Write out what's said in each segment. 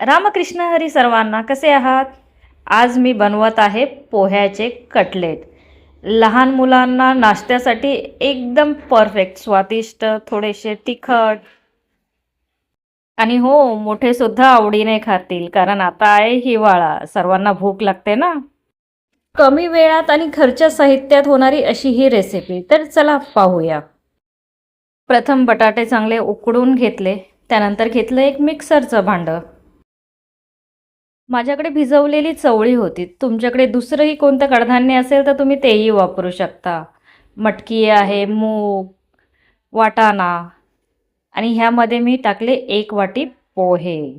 रामकृष्ण हरी सर्वांना कसे आहात? आज मी बनवत आहे पोह्याचे कटलेट. लहान मुलांना नाश्त्यासाठी एकदम परफेक्ट स्वादिष्ट थोडेसे तिखट. आणि हो मोठे सुद्धा आवडीने खातील कारण आता आहे हिवाळा सर्वांना भूक लागते ना? कमी वेळात आणि घरच्या साहित्यात होणारी अशी ही रेसिपी तर चला पाहूया. प्रथम बटाटे चांगले उकडून घेतले त्यानंतर घेतलं एक मिक्सरचं भांडं. माझ्याकडे भिजवलेली चवळी होती. तुमच्याकडे दुसरंही कोणतं कडधान्य असेल तर तुम्ही तेही वापरू शकता. मटकी आहे मूग वाटाणा. आणि ह्यामध्ये मी टाकले एक वाटी पोहे.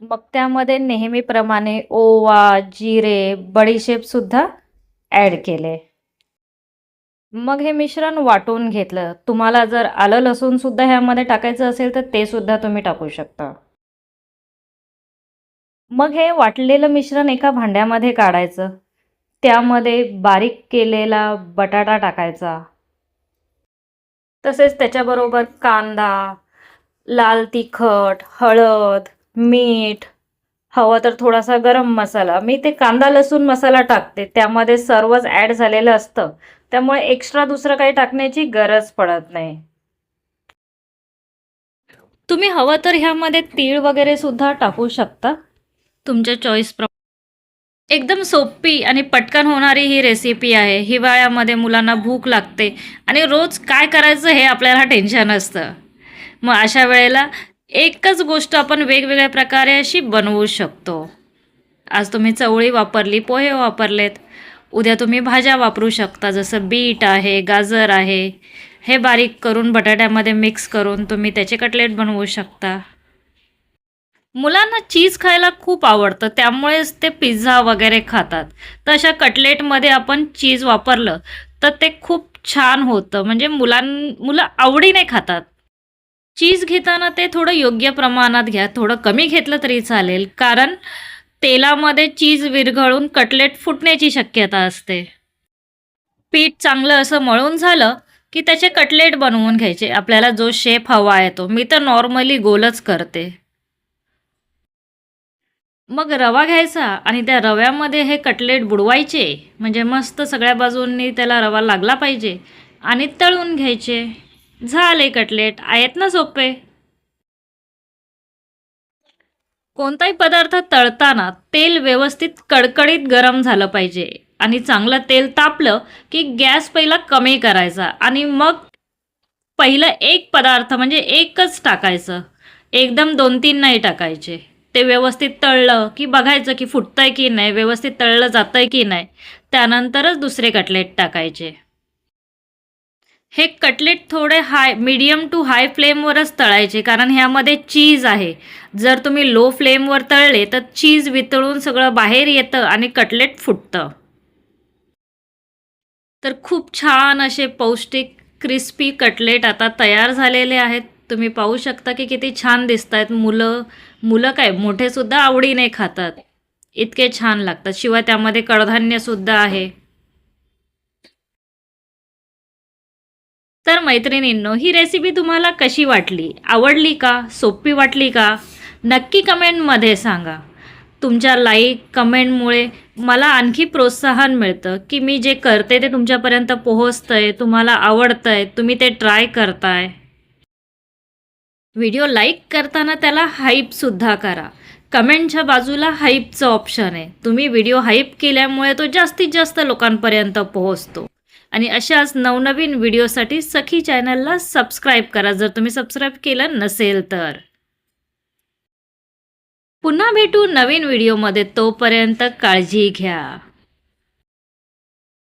मग त्यामध्ये नेहमीप्रमाणे ओवा जिरे बडीशेपसुद्धा ॲड केले. मग हे मिश्रण वाटून घेतलं. तुम्हाला जर आलं लसूणसुद्धा ह्यामध्ये टाकायचं असेल तर ते सुद्धा तुम्ही टाकू शकता. मग हे वाटलेलं मिश्रण एका भांड्यामध्ये काढायचं. त्यामध्ये बारीक केलेला बटाटा टाकायचा. तसेच त्याच्याबरोबर कांदा लाल तिखट हळद मीठ हवं तर थोडासा गरम मसाला. मी ते कांदा लसूण मसाला टाकते. त्यामध्ये सर्वच ॲड झालेलं असतं. त्यामुळे एक्स्ट्रा दुसरं काही टाकण्याची गरज पडत नाही. तुम्ही हवं तर ह्यामध्ये तीळ वगैरे सुद्धा टाकू शकता. तुमच्या चॉईस एकदम सोपी आणि पटकन होणारी ही रेसिपी आहे. हिवाळ्यामध्ये मुलांना भूक लागते आणि रोज काय करायचं हे आपल्याला टेन्शन असतं. मग अशा वेळेला एकच गोष्ट आपण वेगवेगळ्या प्रकारे अशी बनवू शकतो. आज तुम्ही चवळी वापरली पोहे वापरलेत. उद्या तुम्ही भाज्या वापरू शकता जसं बीट आहे गाजर आहे. हे बारीक करून बटाट्यामध्ये मिक्स करून तुम्ही त्याचे कटलेट बनवू शकता. मुलांना चीज खायला खूप आवडतं त्यामुळेच ते पिझ्झा वगैरे खातात. तशा कटलेटमध्ये आपण चीज वापरलं तर ते खूप छान होतं. म्हणजे मुलां मुलं आवडीने खातात. चीज घेताना ते थोडं योग्य प्रमाणात घ्या थोडं कमी घेतलं तरी चालेल. कारण तेलामध्ये चीज विरघळून कटलेट फुटण्याची शक्यता असते. पीठ चांगलं असं मळून झालं की त्याचे कटलेट बनवून घ्यायचे. आपल्याला जो शेप हवा आहे तो. मी तर नॉर्मली गोलच करते. मग रवा घ्यायचा आणि त्या रव्यामध्ये हे कटलेट बुडवायचे म्हणजे मस्त सगळ्या बाजूंनी त्याला रवा लागला पाहिजे आणि तळून घ्यायचे. झाले कटलेट. आहेत ना सोपे? कोणताही पदार्थ तळताना तेल व्यवस्थित कडकडीत गरम झालं पाहिजे आणि चांगलं तेल तापलं की गॅस पहिला कमी करायचा आणि मग पहिलं एक पदार्थ म्हणजे एकच टाकायचं. एकदम दोन तीन नाही टाकायचे. ते व्यवस्थित तळलं की बघायचं की फुटतंय की नाही व्यवस्थित तळलं जातंय की नाही त्यानंतरच दुसरे कटलेट टाकायचे. हे कटलेट थोडे हाय मीडियम टू हाय फ्लेमवरच तळायचे कारण ह्यामध्ये चीज आहे. जर तुम्ही लो फ्लेमवर तळले तर चीज वितळून सगळं बाहेर येतं आणि कटलेट फुटतं. तर खूप छान असे पौष्टिक क्रिस्पी कटलेट आता तयार झालेले आहेत. तुम्ही पाहू शकता की किती छान दिसत आहेत मुलं. मुलं काय मोठेसुद्धा आवडीने खातात. इतके छान लागतात. शिवाय त्यामध्ये कडधान्यसुद्धा आहे. तर मैत्रिणींनो ही रेसिपी तुम्हाला कशी वाटली? आवडली का? सोपी वाटली का? नक्की कमेंटमध्ये सांगा. तुमच्या लाईक कमेंटमुळे मला आणखी प्रोत्साहन मिळतं की मी जे करते ते तुमच्यापर्यंत पोहोचतं आहे तुम्हाला आवडतं आहे तुम्ही ते ट्राय करताय. व्हिडिओ लाईक करताना त्याला हाईपसुद्धा करा. कमेंटच्या बाजूला हाईपचं ऑप्शन आहे. तुम्ही व्हिडिओ हाईप केल्यामुळे तो जास्तीत जास्त लोकांपर्यंत पोहोचतो. आणि अशाच नवनवीन व्हिडिओसाठी सखी चॅनलला सबस्क्राईब करा. जर तुम्ही सबस्क्राईब केलं नसेल तर. पुन्हा भेटू नवीन व्हिडिओमध्ये. तोपर्यंत काळजी घ्या.